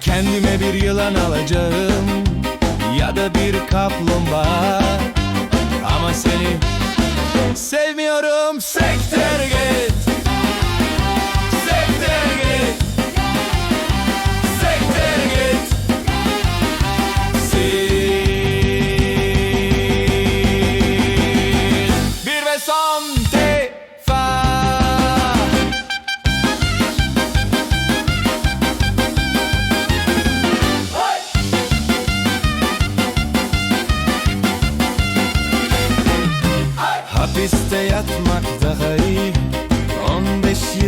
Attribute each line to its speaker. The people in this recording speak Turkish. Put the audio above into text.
Speaker 1: Kendime bir yılan alacağım Ya da bir kaplumbağa. Ama seni sevmiyorum. Sektör Hapiste yatmak daha iyi. 15 yıl